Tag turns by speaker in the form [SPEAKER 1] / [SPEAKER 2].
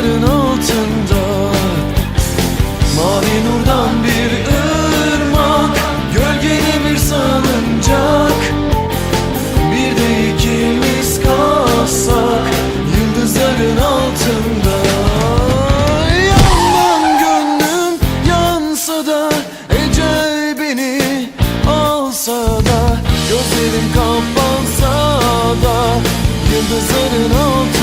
[SPEAKER 1] Yıldızların altında. Mavi nurdan bir ırmak Gölgede bir salıncak. Bir de ikimiz kalsak Yıldızların altında. Yandan gönlüm yansa da Ecel beni alsa da Gözlerim kapansa da Yıldızların altında